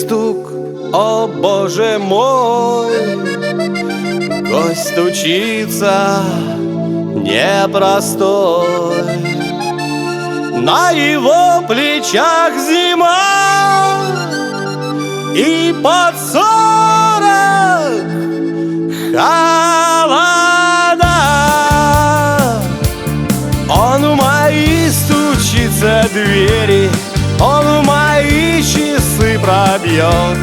стук, о боже мой, Гость стучится непростой. На его плечах зима и под сорок холода. Он в мои стучится двери, пробьет.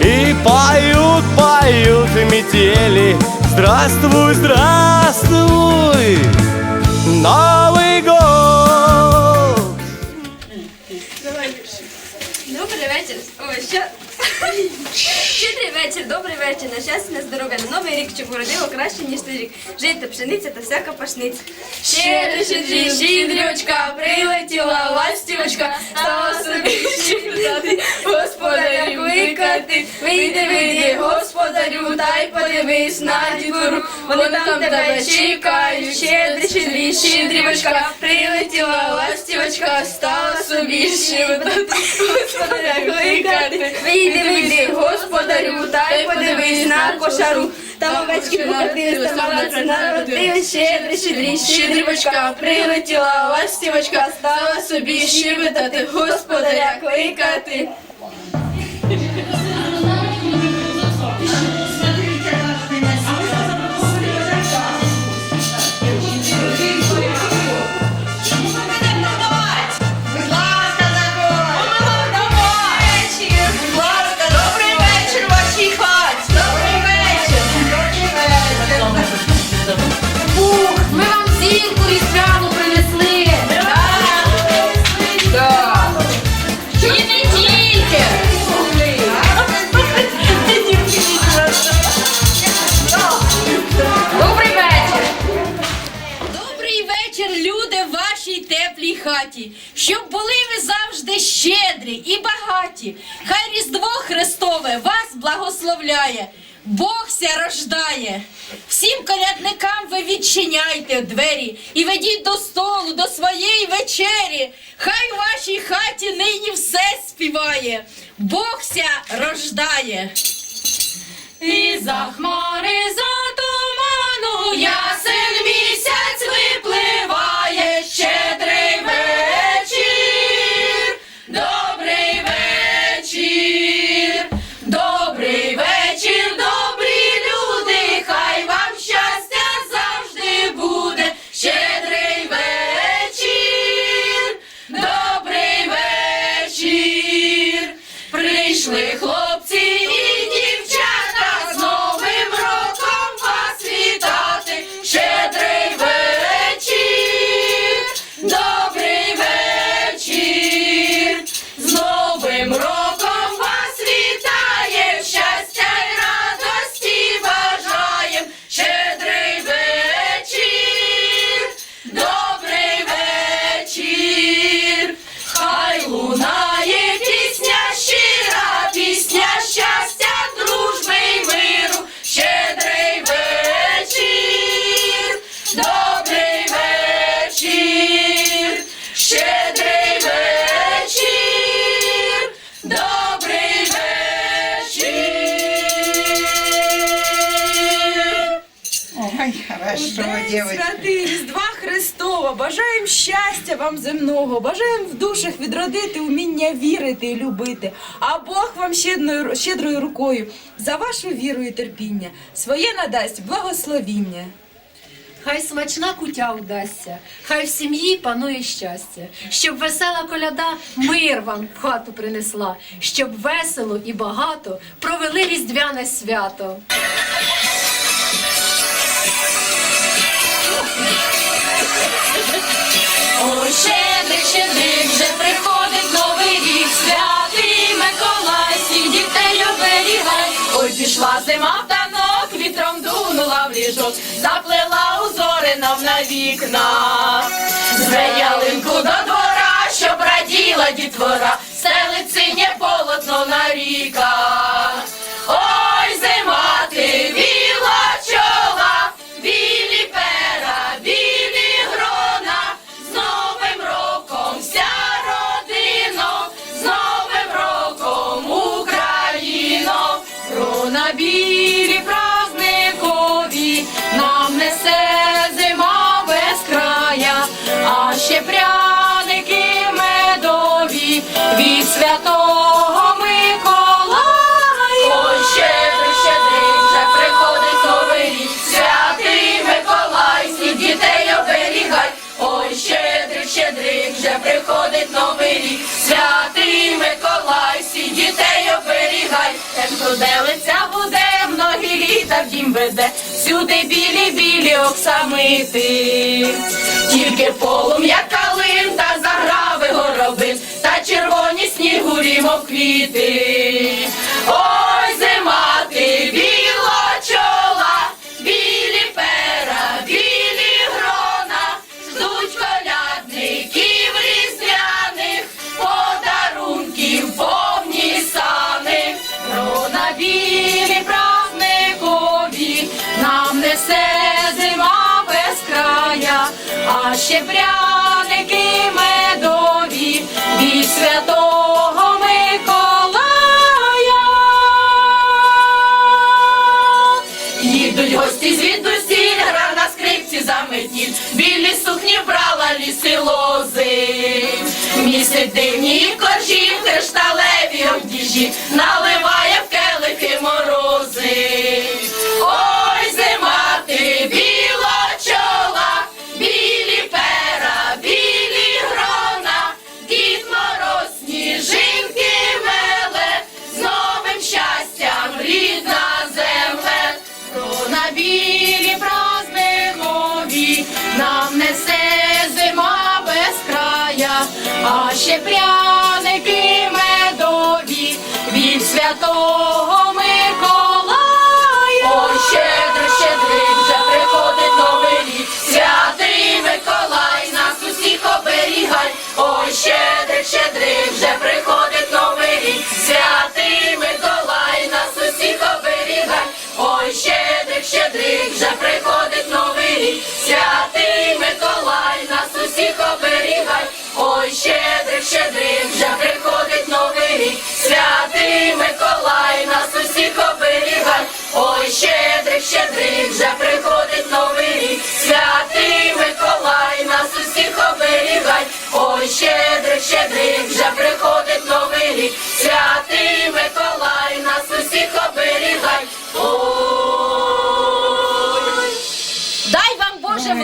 И поют, поют метели, здравствуй, здравствуй, Новый вечір, добрий вечір. На щастя, на здоров'я, на новий рік, щоб уродило краще, ніж рік. Жити пшениця та всяка пашниця. Щедрий, щедрий, щедрючка, прилетіла ластівочка, стала собі щедрати, господаря кликати. Вийди, вийди, господарю, дай подивись на дітвору. Вони там тебе чекають. Щедрий, щедрий, щедрівочка, прилетіла ластівочка, стала собі щедрати, господаря кликати. Вийди, вийди, господарю, дай подивись на кошару. Там овечки покатились, там овець народились, щедрі, щедрі, щедрівочка, прилетіла ластівочка, стала собі щебетати, господаря кликати. І багаті. Хай Різдво Христове вас благословляє. Бог ся рождає. Всім колядникам ви відчиняйте двері і ведіть до столу, до своєї вечері. Хай у вашій хаті нині все співає. Бог ся рождає. І за хмари за туману ясен місяць випливає щедрий хорошо, святий Різдва Христова, бажаємо щастя вам земного, бажаємо в душах відродити уміння вірити і любити. А Бог вам щедрою, щедрою рукою за вашу віру і терпіння своє надасть благословіння. Хай смачна кутя удасться, хай в сім'ї панує щастя, щоб весела коляда мир вам в хату принесла, щоб весело і багато провели різдвяне свято. Пішла зима в танок, вітром дунула в ліжок, заплела узори нам на вікна. Зве ялинку до двора, щоб раділа дітвора, стелить синє полотно на ріках. Делиця буде, многі літа в дім веде, сюди білі, білі оксамити, тільки полум'я калин та заграви горобин, та червоні снігурі мов квіти. О! Ще пряники медові від святого Миколая. Їдуть гості звідусіль, гра на скрипці заметіль, білі сукні брала ліси лози. Місяць дивні коржі, кришталеві обдіжі, наливає в келихи морози. Нам несе зима без края, а ще пряники медові від святого Миколая. Ой, щедрий, щедрий, вже приходить новий рік, святий Миколай, нас усіх оберігай. Ой, щедрий, щедрий, вже приходить новий рік, святий Миколай, нас усіх оберігай. Ой, щедрик, щедрик, вже приходить святий Миколай, нас усіх оберігай. Ой, щедрик, щедрик, вже приходить новий рік, святий Миколай, нас усіх оберігай. Ой, щедрик, щедрик, вже приходить новий рік, святий Миколай, нас усіх оберігай. Ой, щедрик, щедрик, вже приходить новий рік, святий Миколай, нас усіх оберігай. Ой.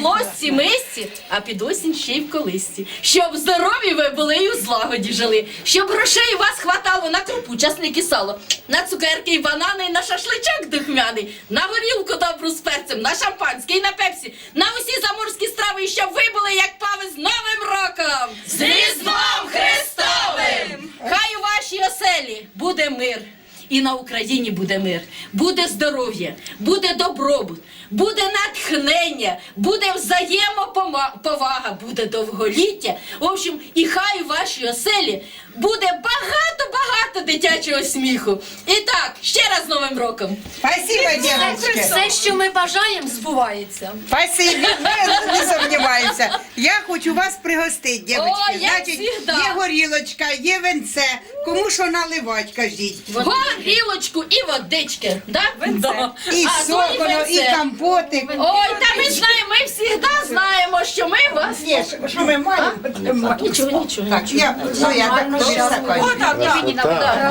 Боже лосці мисці, а під осінь ще й в колисці. Щоб здорові ви були і у злагоді жили, щоб грошей у вас хватало на крупу, часник і сало, на цукерки і банани, на шашличок духмяний, на горілку добру з перцем, на шампанське і на пепсі, на усі заморські страви, і щоб ви були як пави з Новим роком! З Різдвом Христовим! Хай у вашій оселі буде мир. І на Україні буде мир, буде здоров'я, буде добробут, буде натхнення, буде взаємоповага, буде довголіття. В общем, і хай у вашій оселі буде багато-багато дитячого сміху. І так, ще раз з Новим роком! Спасибо, девочки. Все, що ми бажаємо, збувається. Спасибо, ми не сомніваємося. Я хочу вас пригостити, дівчатки. Значить, є горілочка, є венце. Кому що наливать, кажіть. Горілочку і водички. Да? Да. І А, ну, і венце. компотик. Ой, та ми знаємо, ми завжди знаємо, що ми вас. Є, що- ми маємо? Нічого, нічого. Так, я, ну я так.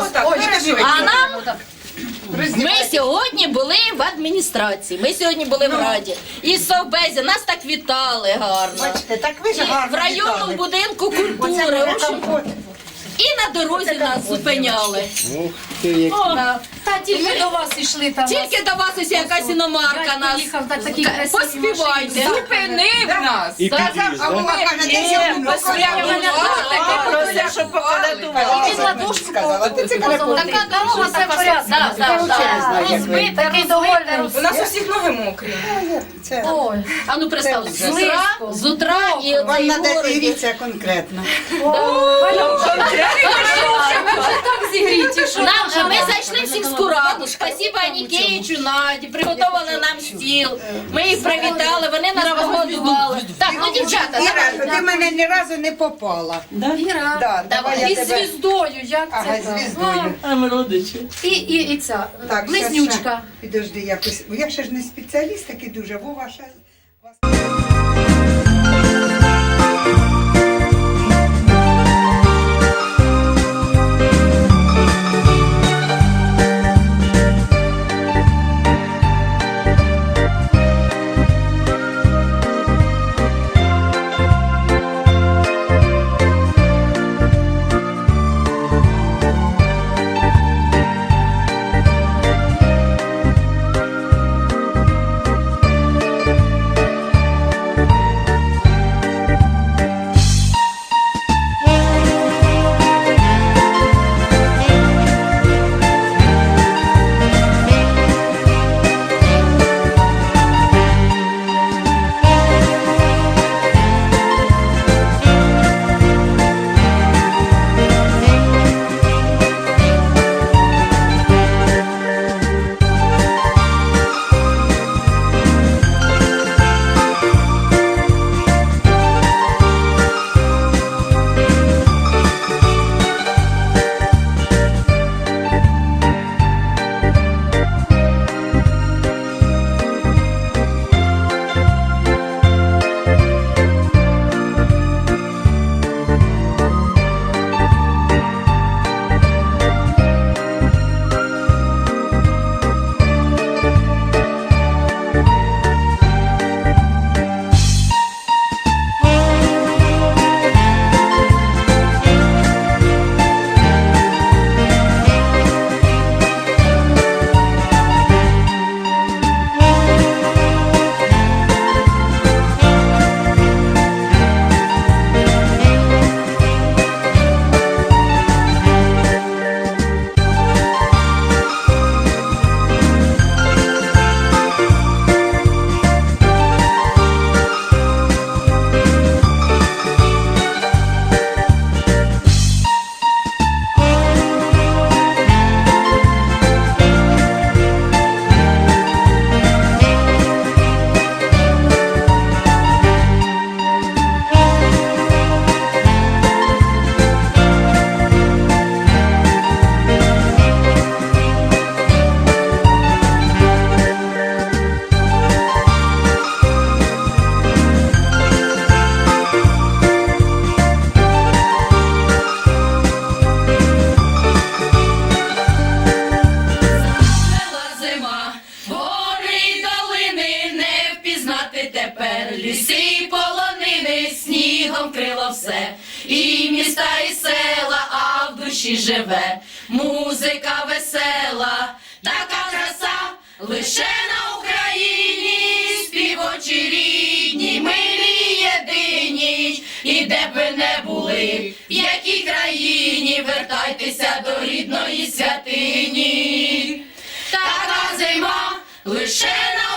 Отак, переживай. А нам ми сьогодні були в адміністрації. Ми сьогодні були в раді. І в Совбезі нас так вітали гарно. Бачите, так ви ж І гарно в районному вітали. будинку Оце культури. В мене общем, компот. І на дорозі нас зупиняли. О, Та тільки до вас йшли там. Тільки до вас ось якась іномарка нас. Їхав так такі Поспівайте. Зупинив нас. І підвіз, А да? ти це Така дорога все в порядку. Да, да, да. Розбита, такий довольний У нас у всіх ноги мокрі. Це Ой, А ну представте, з утра, з утра і вам треба зігрітися конкретно. що Нам, ми зайшли в сільську раду. Спасибо Анікеєчу, Наді, приготували нам стіл. Ми їх привітали, вони нас погодували. Так, ну дівчата, Іра, ти мене ні разу не попала. Іра. Да, давай я І тебе... звіздою, як Ага, це? так? звіздою. І, і, і ця, Так, близнючка. щас. Підожди, якось. бо Я ще ж не спеціаліст такий дуже, Вова ще. тепер снігом крило все, і міста, і села, а в душі живе. Музика весела, така краса. Лише на Україні, співочі рідні, милі єдині, і де б ви не були, в якій країні, вертайтеся до рідної святині. Така зима лише на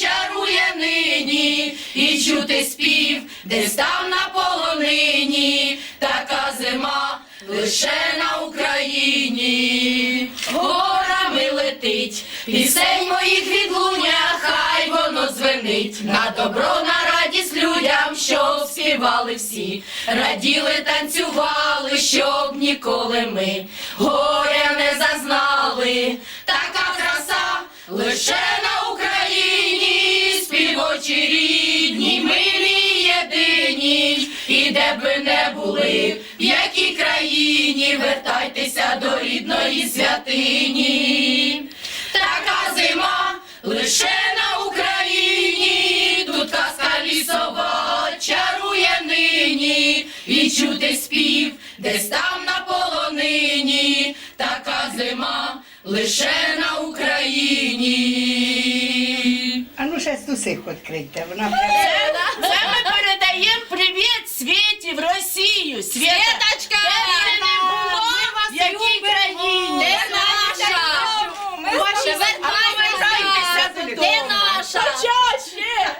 чарує нині, і чути спів десь там на полонині, така зима лише на Україні, горами летить, пісень моїх відлуння, хай воно звенить на добро, на радість людям, щоб співали всі, раділи, танцювали, щоб ніколи ми горя не зазнали. Така краса лише на і де б ви не були, в якій країні, вертайтеся до рідної святині. Така зима лише на Україні, тут казка лісова чарує нині, і чути спів десь там на полонині, така зима лише на Україні. А ну ще стусих відкрийте. Вона Світі в Росію. Світочка! Де б ти не було, в якій країні? Де наша? Ваші вертайтеся Де додому. наша? Чаще!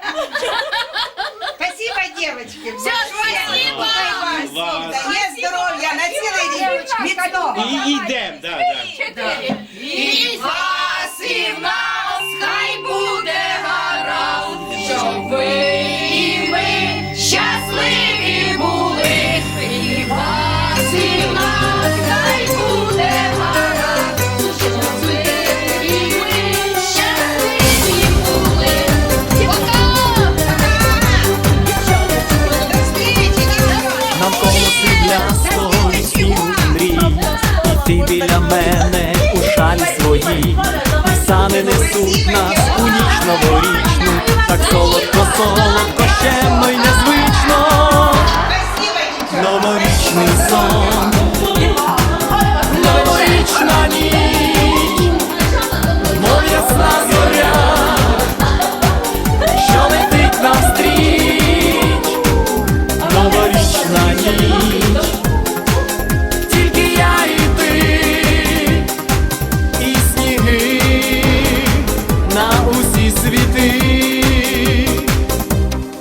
Спасибо, девочки. Все, спасибо. Є здоров'я на цілий рік. Міцного. І йдемо, да, да. І в У шалі своїй, сани несуть нас у ніч новорічну, так солодко, солодко, щемно й незвично, новорічний сон, новорічна ніч, мов зоря, що летить навстріч, новорічна ніч,